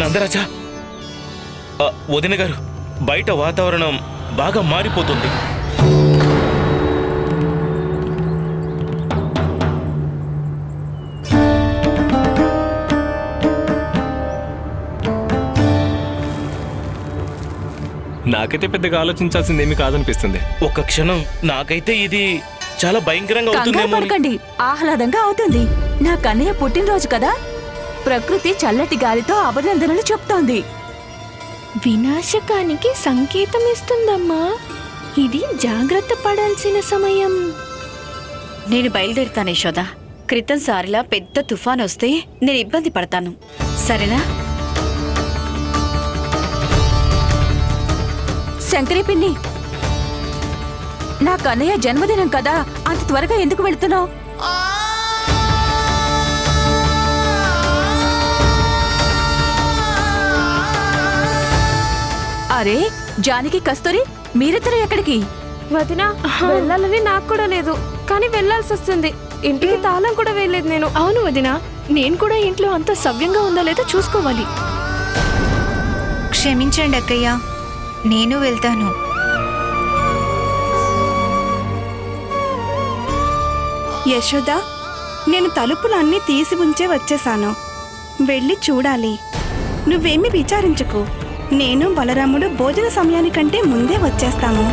నందరాజా వదిన గారు బయట వాతావరణం బాగా మారిపోతుంది. నాకైతే పెద్దగా ఆలోచించాల్సింది ఏమీ కాదనిపిస్తుంది. ఒక్క క్షణం నాకైతే ఇది చాలా భయంకరంగా. పడకండి. ఆహ్లాదంగా అవుతుంది. నా కన్నయ్య పుట్టినరోజు కదా. ప్రకృతి చల్లటి గాలితో అభినందనలు చెప్తోంది. వినాశకానికి సంకేతం ఇస్తుందమ్మా. ఇది జాగ్రత్త పడాల్సిన సమయం. నేను బయలుదేరుతాను యశోద క్రితం సారిలా పెద్ద తుఫాన్ వస్తే నేను ఇబ్బంది పడతాను. సరేనా? శంకరి పిన్ని నా కన్నయ్య జన్మదినం కదా అంత త్వరగా ఎందుకు వెళ్తున్నావు? అరే జానకి కస్తూరి మీరిద్దరు ఎక్కడికి? వదినా వెళ్ళాలని నాకు కూడా లేదు. కానీ వెళ్ళాల్సి వస్తుంది. ఇంటికి తాళం కూడా వేయలేదు నేను. అవును వదిన నేను కూడా ఇంట్లో అంత సవ్యంగా ఉందా లేదా చూసుకోవాలి. క్షమించండి అక్కయ్య నేను వెళ్తాను. యశోద నేను తలుపులు అన్నీ తీసి ఉంచే వచ్చేసాను. వెళ్ళి చూడాలి. నువ్వేమీ విచారించకు. నేను బలరాముడు భోజన సమయానికంటే ముందే వచ్చేస్తాము